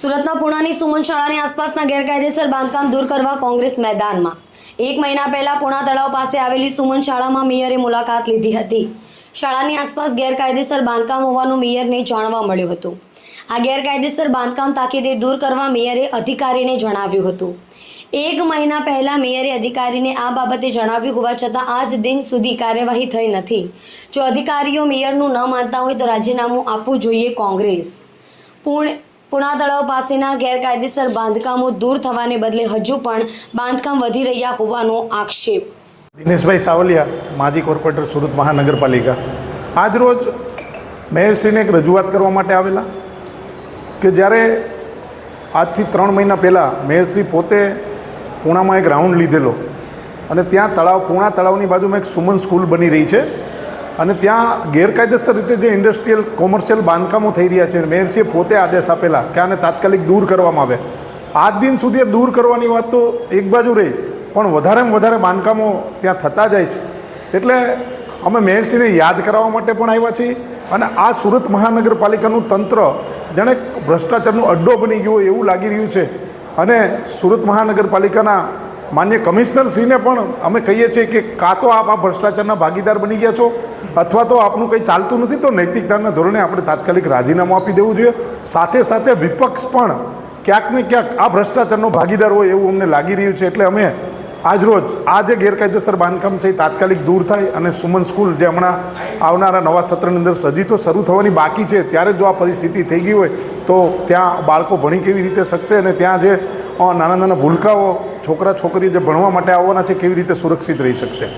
સુરતના પુણાની સુમન શાળાની આસપાસના ગેરકાયદેસર બાંધકામ દૂર કરવા કોંગ્રેસ મેદાનમાં. એક મહિના પહેલા પુણા તળાવ પાસે આવેલી સુમન શાળામાં મેયરે મુલાકાત લીધી હતી. શાળાની આસપાસ ગેરકાયદેસર બાંધકામ હોવાનું મેયરને જાણવા મળ્યું હતું. આ ગેરકાયદેસર બાંધકામ તાકીદે દૂર કરવા મેયરે અધિકારીને જણાવ્યું હતું. એક મહિના પહેલા મેયરે અધિકારીને આ બાબતે જણાવ્યું હોવા છતાં આજ દિન સુધી કાર્યવાહી થઈ નથી. જો અધિકારીઓ મેયરનું ન માનતા હોય તો રાજીનામું આપવું જોઈએ કોંગ્રેસ. પુણે, પુણા તળાવ પાસેના ગેરકાયદેસર બાંધકામો દૂર થવાને બદલે હજુ પણ બાંધકામ વધી રહ્યા હોવાનો આક્ષેપ. દિનેશભાઈ સાવલિયા, માજી કોર્પોરેટર સુરત મહાનગરપાલિકા. આજ રોજ મેયરશ્રીને એક રજૂઆત કરવા માટે આવેલા કે જ્યારે આજથી ત્રણ મહિના પહેલાં મેયરશ્રી પોતે પૂણામાં એક રાઉન્ડ લીધેલો. અને ત્યાં તળાવ, પૂણા તળાવની બાજુમાં એક સુમન સ્કૂલ બની રહી છે. અને ત્યાં ગેરકાયદેસર રીતે જે ઇન્ડસ્ટ્રીયલ કોમર્શિયલ બાંધકામો થઈ રહ્યા છે મેયરસીએ પોતે આદેશ આપેલા કે આને તાત્કાલિક દૂર કરવામાં આવે. આજ દિન સુધી દૂર કરવાની વાત તો એક બાજુ રહી, પણ વધારેમાં વધારે બાંધકામો ત્યાં થતા જાય છે. એટલે અમે મેયરસીને યાદ કરાવવા માટે પણ આવ્યા છીએ. અને આ સુરત મહાનગરપાલિકાનું તંત્ર, જાણે ભ્રષ્ટાચારનો અડ્ડો બની ગયો એવું લાગી રહ્યું છે. અને સુરત મહાનગરપાલિકાના માન્ય કમિશનરશ્રીને પણ અમે કહીએ છીએ કે કાં તો આપ આ ભ્રષ્ટાચારના ભાગીદાર બની ગયા છો, અથવા તો આપનું કંઈ ચાલતું નથી, તો નૈતિકતાના ધોરણે આપણે તાત્કાલિક રાજીનામું આપી દેવું જોઈએ. સાથે સાથે વિપક્ષ પણ ક્યાંક ને ક્યાંક આ ભ્રષ્ટાચારનો ભાગીદાર હોય એવું અમને લાગી રહ્યું છે, એટલે અમે આજરોજ આ જે ગેરકાયદેસર બાંધકામ છે એ તાત્કાલિક દૂર થાય અને સુમન સ્કૂલ જે હમણાં આવનારા નવા સત્રની અંદર સજી તો શરૂ થવાની બાકી છે, ત્યારે જો આ પરિસ્થિતિ થઈ ગઈ હોય તો ત્યાં બાળકો ભણી કેવી રીતે શકશે અને ત્યાં જે નાના નાના ભૂલકાઓ છોકરા છોકરીઓ જે ભણવા માટે આવવાના છે કેવી રીતે સુરક્ષિત રહી શકશે?